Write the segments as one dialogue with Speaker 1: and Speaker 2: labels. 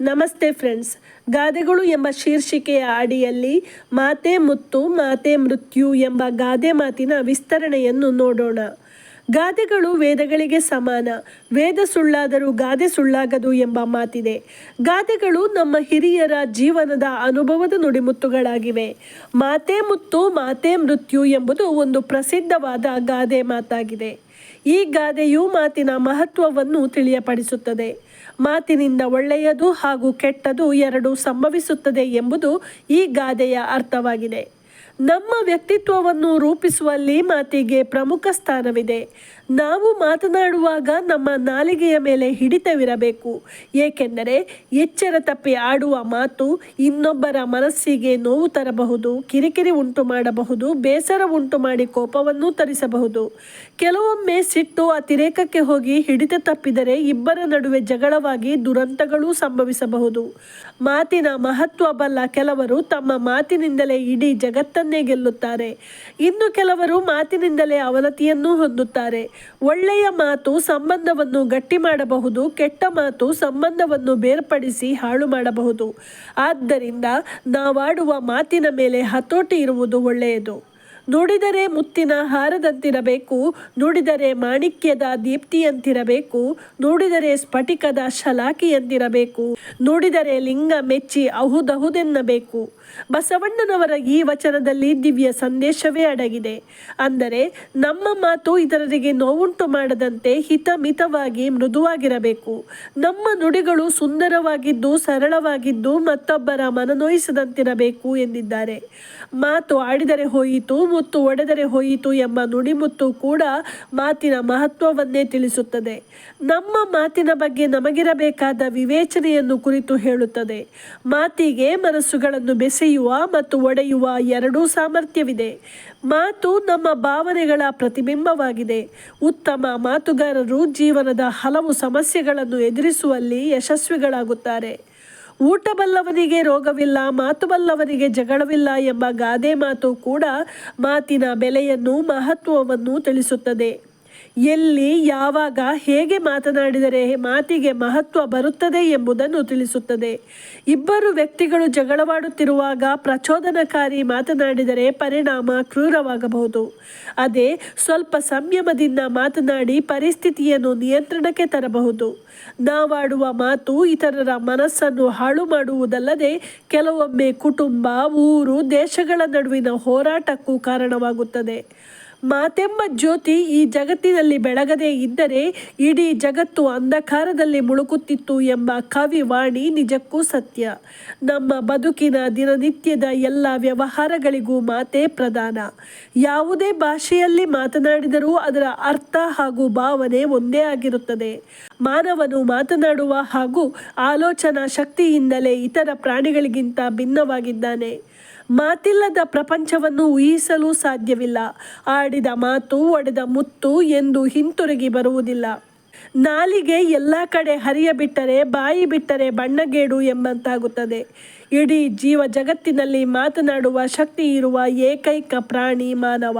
Speaker 1: ನಮಸ್ತೆ ಫ್ರೆಂಡ್ಸ್. ಗಾದೆಗಳು ಎಂಬ ಶೀರ್ಷಿಕೆಯ ಅಡಿಯಲ್ಲಿ ಮಾತೆ ಮುತ್ತು, ಮಾತೆ ಮೃತ್ಯು ಎಂಬ ಗಾದೆ ಮಾತಿನ ವಿಸ್ತರಣೆಯನ್ನು ನೋಡೋಣ. ಗಾದೆಗಳು ವೇದಗಳಿಗೆ ಸಮಾನ. ವೇದ ಸುಳ್ಳಾದರೂ ಗಾದೆ ಸುಳ್ಳಾಗದು ಎಂಬ ಮಾತಿದೆ. ಗಾದೆಗಳು ನಮ್ಮ ಹಿರಿಯರ ಜೀವನದ ಅನುಭವದ ನುಡಿಮುತ್ತುಗಳಾಗಿವೆ. ಮಾತೆ ಮುತ್ತು, ಮಾತೆ ಮೃತ್ಯು ಎಂಬುದು ಒಂದು ಪ್ರಸಿದ್ಧವಾದ ಗಾದೆ ಮಾತಾಗಿದೆ. ಈ ಗಾದೆಯು ಮಾತಿನ ಮಹತ್ವವನ್ನು ತಿಳಿಯಪಡಿಸುತ್ತದೆ. ಮಾತಿನಿಂದ ಒಳ್ಳೆಯದು ಹಾಗೂ ಕೆಟ್ಟದು ಎರಡು ಸಂಭವಿಸುತ್ತದೆ ಎಂಬುದು ಈ ಗಾದೆಯ ಅರ್ಥವಾಗಿದೆ. ನಮ್ಮ ವ್ಯಕ್ತಿತ್ವವನ್ನು ರೂಪಿಸುವಲ್ಲಿ ಮಾತಿಗೆ ಪ್ರಮುಖ ಸ್ಥಾನವಿದೆ. ನಾವು ಮಾತನಾಡುವಾಗ ನಮ್ಮ ನಾಲಿಗೆಯ ಮೇಲೆ ಹಿಡಿತವಿರಬೇಕು. ಏಕೆಂದರೆ ಎಚ್ಚರ ತಪ್ಪಿ ಆಡುವ ಮಾತು ಇನ್ನೊಬ್ಬರ ಮನಸ್ಸಿಗೆ ನೋವು ತರಬಹುದು, ಕಿರಿಕಿರಿ ಉಂಟು ಮಾಡಬಹುದು, ಬೇಸರ ಉಂಟು ಮಾಡಿ ಕೋಪವನ್ನು ತರಿಸಬಹುದು. ಕೆಲವೊಮ್ಮೆ ಸಿಟ್ಟು ಅತಿರೇಕಕ್ಕೆ ಹೋಗಿ ಹಿಡಿತ ತಪ್ಪಿದರೆ ಇಬ್ಬರ ನಡುವೆ ಜಗಳವಾಗಿ ದುರಂತಗಳೂ ಸಂಭವಿಸಬಹುದು. ಮಾತಿನ ಮಹತ್ವ ಬಲ್ಲ ಕೆಲವರು ತಮ್ಮ ಮಾತಿನಿಂದಲೇ ಇಡೀ ಜಗತ್ತನ್ನೇ ಗೆಲ್ಲುತ್ತಾರೆ. ಇನ್ನು ಕೆಲವರು ಮಾತಿನಿಂದಲೇ ಅವನತಿಯನ್ನೂ ಹೊಂದುತ್ತಾರೆ. ಒಳ್ಳೆಯ ಮಾತು ಸಂಬಂಧವನ್ನು ಗಟ್ಟಿ ಮಾಡಬಹುದು, ಕೆಟ್ಟ ಮಾತು ಸಂಬಂಧವನ್ನು ಬೇರ್ಪಡಿಸಿ ಹಾಳು ಮಾಡಬಹುದು. ಆದ್ದರಿಂದ ನಾವಾಡುವ ಮಾತಿನ ಮೇಲೆ ಹತೋಟಿ ಇರುವುದು ಒಳ್ಳೆಯದು. ನುಡಿದರೆ ಮುತ್ತಿನ ಹಾರದಂತಿರಬೇಕು, ನುಡಿದರೆ ಮಾಣಿಕ್ಯದ ದೀಪ್ತಿಯಂತಿರಬೇಕು, ನುಡಿದರೆ ಸ್ಫಟಿಕದ ಶಲಾಕಿಯಂತಿರಬೇಕು ನುಡಿದರೆ ಲಿಂಗ ಮೆಚ್ಚಿ ಅಹುದಹುದೆನ್ನಬೇಕು. ಬಸವಣ್ಣನವರ ಈ ವಚನದಲ್ಲಿ ದಿವ್ಯ ಸಂದೇಶವೇ ಅಡಗಿದೆ. ಅಂದರೆ, ನಮ್ಮ ಮಾತು ಇತರರಿಗೆ ನೋವುಂಟು ಮಾಡದಂತೆ ಹಿತಮಿತವಾಗಿ ಮೃದುವಾಗಿರಬೇಕು. ನಮ್ಮ ನುಡಿಗಳು ಸುಂದರವಾಗಿದ್ದು ಸರಳವಾಗಿದ್ದು ಮತ್ತೊಬ್ಬರ ಮನನೋಯಿಸದಂತಿರಬೇಕು ಎಂದಿದ್ದಾರೆ. ಮಾತು ಆಡಿದರೆ ಹೋಯಿತು ಮುತ್ತು ಒಡೆದರೆ ಹೋಯಿತು ಎಂಬ ನುಡಿಮುತ್ತು ಕೂಡ ಮಾತಿನ ಮಹತ್ವವನ್ನೇ ತಿಳಿಸುತ್ತದೆ. ನಮ್ಮ ಮಾತಿನ ಬಗ್ಗೆ ನಮಗಿರಬೇಕಾದ ವಿವೇಚನೆಯನ್ನು ಕುರಿತು ಹೇಳುತ್ತದೆ. ಮಾತಿಗೆ ಮನಸ್ಸುಗಳನ್ನು ಬೆಸೆಯುವ ಮತ್ತು ಒಡೆಯುವ ಎರಡೂ ಸಾಮರ್ಥ್ಯವಿದೆ. ಮಾತು ನಮ್ಮ ಭಾವನೆಗಳ ಪ್ರತಿಬಿಂಬವಾಗಿದೆ. ಉತ್ತಮ ಮಾತುಗಾರರು ಜೀವನದ ಹಲವು ಸಮಸ್ಯೆಗಳನ್ನು ಎದುರಿಸುವಲ್ಲಿ ಯಶಸ್ವಿಗಳಾಗುತ್ತಾರೆ. ಊಟ ಬಲ್ಲವನಿಗೆ ರೋಗವಿಲ್ಲ ಮಾತು ಬಲ್ಲವನಿಗೆ ಜಗಳವಿಲ್ಲ ಎಂಬ ಗಾದೆ ಮಾತು ಕೂಡ ಮಾತಿನ ಬೆಲೆಯನ್ನು ಮಹತ್ವವನ್ನು ತಿಳಿಸುತ್ತದೆ. ಎಲ್ಲಿ, ಯಾವಾಗ, ಹೇಗೆ ಮಾತನಾಡಿದರೆ ಮಾತಿಗೆ ಮಹತ್ವ ಬರುತ್ತದೆ ಎಂಬುದನ್ನು ತಿಳಿಸುತ್ತದೆ. ಇಬ್ಬರು ವ್ಯಕ್ತಿಗಳು ಜಗಳವಾಡುತ್ತಿರುವಾಗ ಪ್ರಚೋದನಕಾರಿ ಮಾತನಾಡಿದರೆ ಪರಿಣಾಮ ಕ್ರೂರವಾಗಬಹುದು. ಅದೇ, ಸ್ವಲ್ಪ ಸಂಯಮದಿಂದ ಮಾತನಾಡಿ ಪರಿಸ್ಥಿತಿಯನ್ನು ನಿಯಂತ್ರಣಕ್ಕೆ ತರಬಹುದು. ನಾವಾಡುವ ಮಾತು ಇತರರ ಮನಸ್ಸನ್ನು ಹಾಳು ಮಾಡುವುದಲ್ಲದೆ ಕೆಲವೊಮ್ಮೆ ಕುಟುಂಬ, ಊರು, ದೇಶಗಳ ನಡುವಿನ ಹೋರಾಟಕ್ಕೂ ಕಾರಣವಾಗುತ್ತದೆ. ಮಾತೆಂಬ ಜ್ಯೋತಿ ಈ ಜಗತ್ತಿನಲ್ಲಿ ಬೆಳಗದೇ ಇದ್ದರೆ ಇಡೀ ಜಗತ್ತು ಅಂಧಕಾರದಲ್ಲಿ ಮುಳುಕುತ್ತಿತ್ತು ಎಂಬ ಕವಿ ವಾಣಿ ನಿಜಕ್ಕೂ ಸತ್ಯ. ನಮ್ಮ ಬದುಕಿನ ದಿನನಿತ್ಯದ ಎಲ್ಲ ವ್ಯವಹಾರಗಳಿಗೂ ಮಾತೇ ಪ್ರಧಾನ. ಯಾವುದೇ ಭಾಷೆಯಲ್ಲಿ ಮಾತನಾಡಿದರೂ ಅದರ ಅರ್ಥ ಹಾಗೂ ಭಾವನೆ ಒಂದೇ ಆಗಿರುತ್ತದೆ. ಮಾನವನು ಮಾತನಾಡುವ ಹಾಗೂ ಆಲೋಚನಾ ಶಕ್ತಿಯಿಂದಲೇ ಇತರ ಪ್ರಾಣಿಗಳಿಗಿಂತ ಭಿನ್ನವಾಗಿದ್ದಾನೆ. ಮಾತಿಲ್ಲದ ಪ್ರಪಂಚವನ್ನು ಊಹಿಸಲು ಸಾಧ್ಯವಿಲ್ಲ. ಆಡಿದ ಮಾತು, ಒಡೆದ ಮುತ್ತು ಎಂದು ಹಿಂತಿರುಗಿ ಬರುವುದಿಲ್ಲ. ನಾಲಿಗೆ ಎಲ್ಲ ಕಡೆ ಹರಿಯಬಿಟ್ಟರೆ, ಬಾಯಿ ಬಿಟ್ಟರೆ ಬಣ್ಣಗೇಡು ಎಂಬಂತಾಗುತ್ತದೆ. ಇಡೀ ಜೀವ ಜಗತ್ತಿನಲ್ಲಿ ಮಾತನಾಡುವ ಶಕ್ತಿ ಇರುವ ಏಕೈಕ ಪ್ರಾಣಿ ಮಾನವ.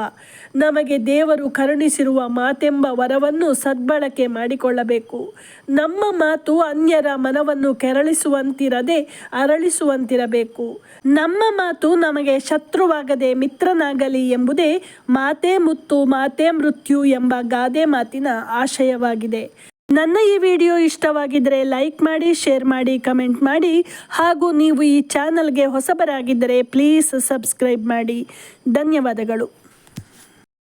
Speaker 1: ನಮಗೆ ದೇವರು ಕರುಣಿಸಿರುವ ಮಾತೆಂಬ ವರವನ್ನು ಸದ್ಬಳಕೆ ಮಾಡಿಕೊಳ್ಳಬೇಕು. ನಮ್ಮ ಮಾತು ಅನ್ಯರ ಮನವನ್ನು ಕೆರಳಿಸುವಂತಿರದೆ ಅರಳಿಸುವಂತಿರಬೇಕು. ನಮ್ಮ ಮಾತು ನಮಗೆ ಶತ್ರುವಾಗದೆ ಮಿತ್ರನಾಗಲಿ ಎಂಬುದೇ ಮಾತೆ ಮುತ್ತು ಮಾತೆ ಮೃತ್ಯು ಎಂಬ ಗಾದೆ ಮಾತಿನ ಆಶಯವಾಗಿದೆ. ನನ್ನ ಈ ವಿಡಿಯೋ ಇಷ್ಟವಾಗಿದ್ದರೆ ಲೈಕ್ ಮಾಡಿ, ಶೇರ್ ಮಾಡಿ, ಕಮೆಂಟ್ ಮಾಡಿ. ಹಾಗೂ ನೀವು ಈ ಚಾನಲ್ಗೆ ಹೊಸಬರಾಗಿದ್ದರೆ ಪ್ಲೀಸ್ ಸಬ್ಸ್ಕ್ರೈಬ್ ಮಾಡಿ. ಧನ್ಯವಾದಗಳು.